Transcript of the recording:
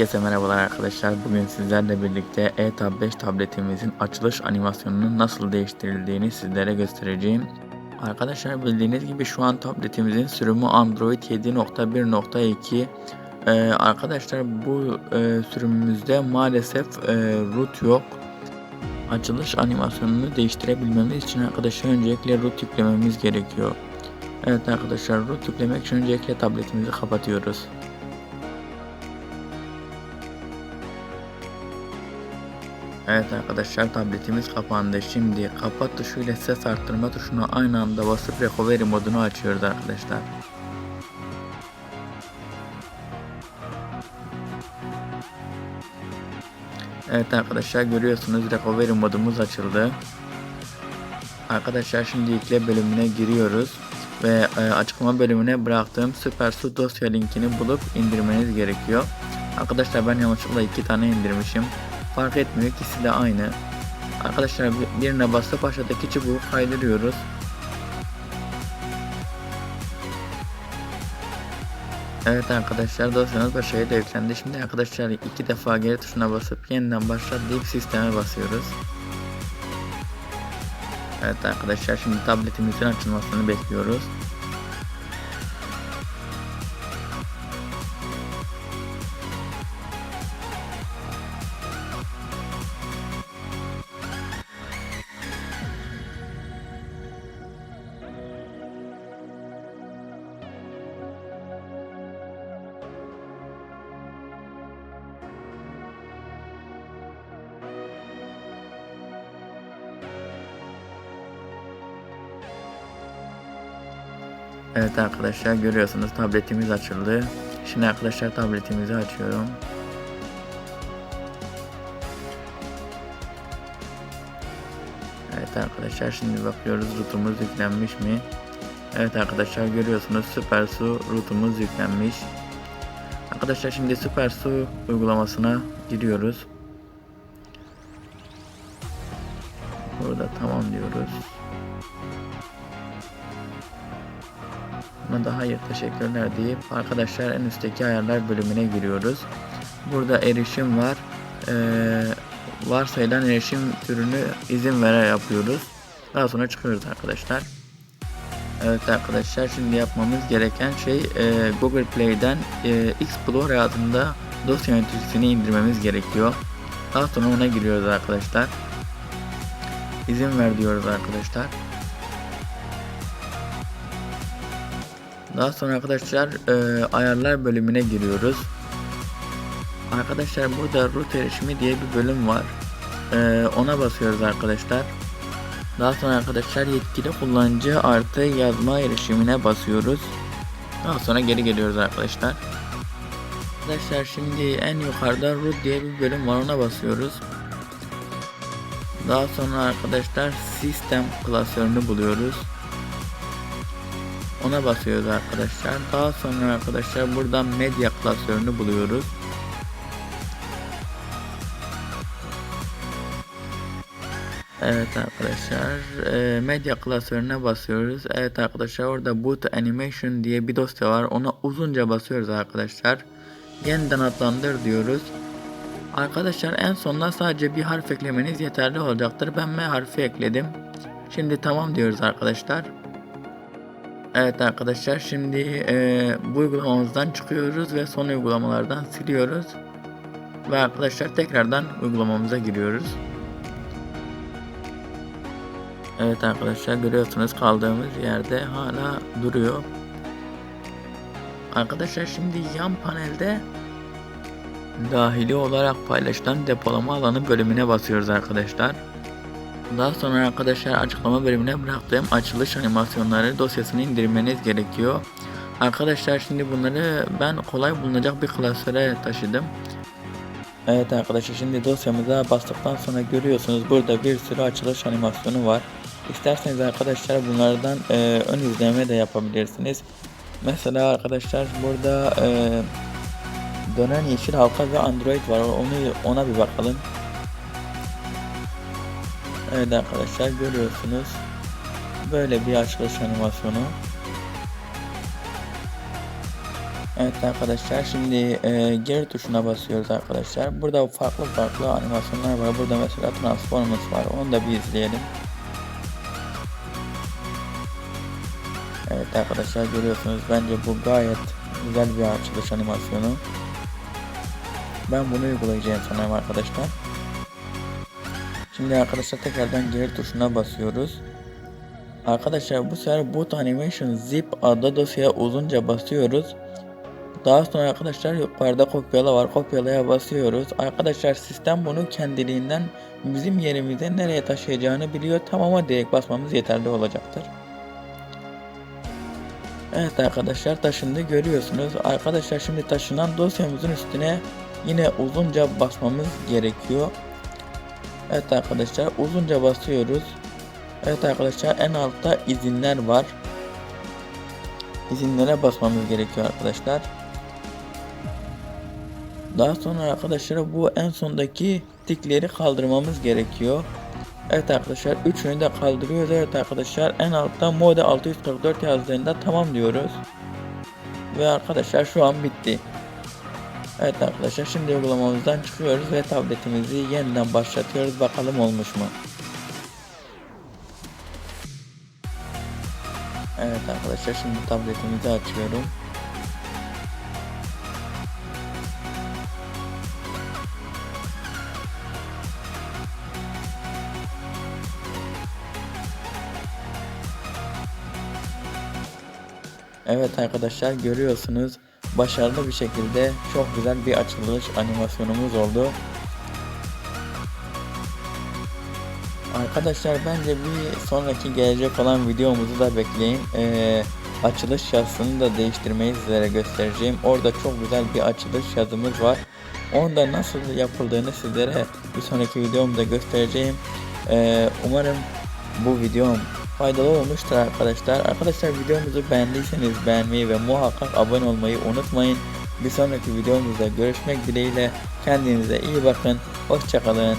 Herkese merhabalar arkadaşlar. Bugün sizlerle birlikte E-Tab 5 tabletimizin açılış animasyonunun nasıl değiştirildiğini sizlere göstereceğim. Arkadaşlar bildiğiniz gibi şu an tabletimizin sürümü Android 7.1.2. Ee, arkadaşlar bu e, sürümümüzde maalesef e, root yok. Açılış animasyonunu değiştirebilmemiz için arkadaşlar öncelikle root yüklememiz gerekiyor. Evet arkadaşlar root yüklemek için öncelikle tabletimizi kapatıyoruz. Evet arkadaşlar tabletimiz kapandı. Şimdi kapat tuşuyla ses arttırma tuşuna aynı anda basıp recovery modunu açıyoruz arkadaşlar. Evet arkadaşlar görüyorsunuz recovery modumuz açıldı. Arkadaşlar şimdi yükle bölümüne giriyoruz ve e, açıklama bölümüne bıraktığım SuperSu dosya linkini bulup indirmeniz gerekiyor. Arkadaşlar ben yanlışlıkla iki tane indirmişim. Fark etmiyor ikisi de aynı. Arkadaşlar birine basıp aşağıdaki çubuğu kaydırıyoruz. Evet arkadaşlar dosyanız başarıyla yüklendi. Şimdi arkadaşlar iki defa geri tuşuna basıp yeniden başlat deyip sisteme basıyoruz. Evet arkadaşlar şimdi tabletimizin açılmasını bekliyoruz. Evet arkadaşlar görüyorsunuz tabletimiz açıldı. Şimdi arkadaşlar tabletimizi açıyorum. Evet arkadaşlar şimdi bakıyoruz routumuz yüklenmiş mi? Evet arkadaşlar görüyorsunuz SuperSu routumuz yüklenmiş. Arkadaşlar şimdi SuperSu uygulamasına giriyoruz. Burada tamam diyoruz. Buna da hayır teşekkürler deyip arkadaşlar en üstteki ayarlar bölümüne giriyoruz. Burada erişim var. Ee, varsayılan erişim türünü izin vere yapıyoruz. Daha sonra çıkıyoruz arkadaşlar. Evet arkadaşlar şimdi yapmamız gereken şey e, Google Play'den e, Explorer adında dosya yöneticisini indirmemiz gerekiyor. Daha sonra ona giriyoruz arkadaşlar. İzin ver diyoruz arkadaşlar. Daha sonra arkadaşlar e, ayarlar bölümüne giriyoruz. Arkadaşlar burada root erişimi diye bir bölüm var. E, ona basıyoruz arkadaşlar. Daha sonra arkadaşlar yetkili kullanıcı artı yazma erişimine basıyoruz. Daha sonra geri geliyoruz arkadaşlar. Arkadaşlar şimdi en yukarıda root diye bir bölüm var ona basıyoruz. Daha sonra arkadaşlar sistem klasörünü buluyoruz. Ona basıyoruz arkadaşlar. Daha sonra arkadaşlar buradan medya klasörünü buluyoruz. Evet arkadaşlar e, medya klasörüne basıyoruz. Evet arkadaşlar orada boot animation diye bir dosya var. Ona uzunca basıyoruz arkadaşlar. Yeniden adlandır diyoruz. Arkadaşlar en sonuna sadece bir harf eklemeniz yeterli olacaktır. Ben M harfi ekledim. Şimdi tamam diyoruz arkadaşlar. Evet arkadaşlar şimdi e, bu uygulamamızdan çıkıyoruz ve son uygulamalardan siliyoruz. Ve arkadaşlar tekrardan uygulamamıza giriyoruz. Evet arkadaşlar görüyorsunuz kaldığımız yerde hala duruyor. Arkadaşlar şimdi yan panelde dahili olarak paylaşılan depolama alanı bölümüne basıyoruz arkadaşlar. Daha sonra arkadaşlar açıklama bölümüne bıraktığım açılış animasyonları dosyasını indirmeniz gerekiyor. Arkadaşlar şimdi bunları ben kolay bulunacak bir klasöre taşıdım. Evet arkadaşlar şimdi dosyamıza bastıktan sonra görüyorsunuz burada bir sürü açılış animasyonu var. İsterseniz arkadaşlar bunlardan e, ön izleme de yapabilirsiniz. Mesela arkadaşlar burada e, dönen yeşil halka ve android var onu ona bir bakalım. Evet arkadaşlar görüyorsunuz. Böyle bir açılış animasyonu. Evet arkadaşlar şimdi e, geri tuşuna basıyoruz arkadaşlar. Burada farklı farklı animasyonlar var. Burada mesela Transformers var. Onu da bir izleyelim. Evet arkadaşlar görüyorsunuz bence bu gayet güzel bir açılış animasyonu. Ben bunu uygulayacağım sanırım arkadaşlar. Şimdi arkadaşlar tekrardan geri tuşuna basıyoruz. Arkadaşlar bu sefer boot animation zip adlı dosyaya uzunca basıyoruz. Daha sonra arkadaşlar yukarıda kopyala var. Kopyalaya basıyoruz. Arkadaşlar sistem bunu kendiliğinden bizim yerimize nereye taşıyacağını biliyor. Tamama direkt basmamız yeterli olacaktır. Evet arkadaşlar taşındı görüyorsunuz. Arkadaşlar şimdi taşınan dosyamızın üstüne yine uzunca basmamız gerekiyor. Evet arkadaşlar uzunca basıyoruz. Evet arkadaşlar en altta izinler var. İzinlere basmamız gerekiyor arkadaşlar. Daha sonra arkadaşlar bu en sondaki tikleri kaldırmamız gerekiyor. Evet arkadaşlar üçünü de kaldırıyoruz. Evet arkadaşlar en altta mode 644 yazdığında tamam diyoruz. Ve arkadaşlar şu an bitti. Evet arkadaşlar şimdi uygulamamızdan çıkıyoruz ve tabletimizi yeniden başlatıyoruz. Bakalım olmuş mu? Evet arkadaşlar şimdi tabletimizi açıyorum. Evet arkadaşlar görüyorsunuz başarılı bir şekilde çok güzel bir açılış animasyonumuz oldu. Arkadaşlar bence bir sonraki gelecek olan videomuzu da bekleyin. Ee, açılış yazısını da değiştirmeyi sizlere göstereceğim. Orada çok güzel bir açılış yazımız var. Onu da nasıl yapıldığını sizlere bir sonraki videomda göstereceğim. Ee, umarım bu videom faydalı olmuştur arkadaşlar. Arkadaşlar videomuzu beğendiyseniz beğenmeyi ve muhakkak abone olmayı unutmayın. Bir sonraki videomuzda görüşmek dileğiyle kendinize iyi bakın. Hoşçakalın.